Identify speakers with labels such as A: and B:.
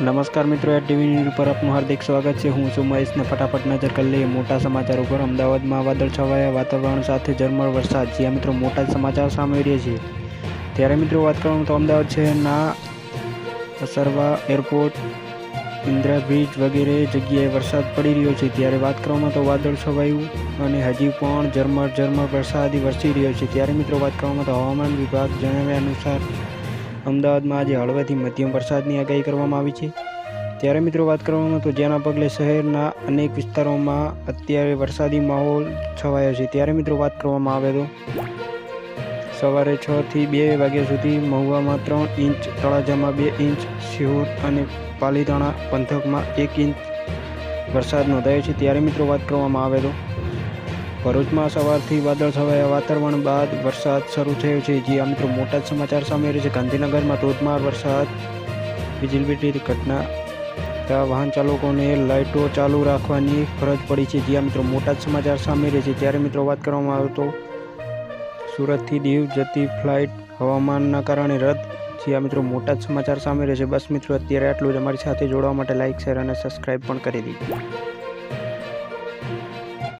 A: નમસ્કાર મિત્રો એ TV news પર આપનું હાર્દિક સ્વાગત છે. હું છું મહેશને ફટાફટ નજર કરી લઈએ મોટા સમાચાર ઉપર. અમદાવાદમાં વાદળ છવાયા, વાતાવરણ સાથે ઝરમર વરસાદ. જ્યાં મિત્રો, મોટા સમાચાર સામે રહ્યા છે. ત્યારે મિત્રો, વાત કરવામાં તો અમદાવાદ શહેરના અસરવા એરપોર્ટ, ઇન્દ્રા બ્રિજ વગેરે જગ્યાએ વરસાદ પડી રહ્યો છે. ત્યારે વાત કરવામાં તો વાદળ છવાયું અને હજી પણ ઝરમર ઝરમર વરસાદી વરસી રહ્યો છે. ત્યારે મિત્રો, વાત કરવામાં તો હવામાન વિભાગ જણાવ્યા અનુસાર અમદાવાદમાં આજે હળવાથી મધ્યમ વરસાદની આગાહી કરવામાં આવી છે. ત્યારે મિત્રો વાત કરવામાં તો જેના પગલે શહેરના અનેક વિસ્તારોમાં અત્યારે વરસાદી માહોલ છવાયો છે. ત્યારે મિત્રો વાત કરવામાં આવે તો સવારે છ થી બે વાગ્યા સુધી મહુવામાં ત્રણ ઇંચ, તળાજામાં બે ઇંચ સિહોર અને પાલીતાણા પંથકમાં એક ઇંચ વરસાદ નોંધાયો છે. ત્યારે મિત્રો વાત કરવામાં આવે તો ભરૂચમાં સવારથી વાદળ છવાયા. વાતાવરણ બાદ વરસાદ શરૂ થયો છે. જે, આ મિત્રો મોટા જ સમાચાર સામે આવ્યો છે. ગાંધીનગરમાં ધોધમાર વરસાદ. વીજળીની ઘટના. વાહન ચાલકોને લાઇટો ચાલુ રાખવાની ફરજ પડી છે. જ્યાં મિત્રો મોટા જ સમાચાર સામે રહે છે. ત્યારે મિત્રો વાત કરવામાં આવે તો સુરતથી દીવ જતી ફ્લાઇટ હવામાનના કારણે રદ. આ મિત્રો મોટા જ સમાચાર સામે રહે છે. બસ મિત્રો, અત્યારે આટલું જ. અમારી સાથે જોડવા માટે લાઇક, શેર અને સબસ્ક્રાઈબ પણ કરી દીધું.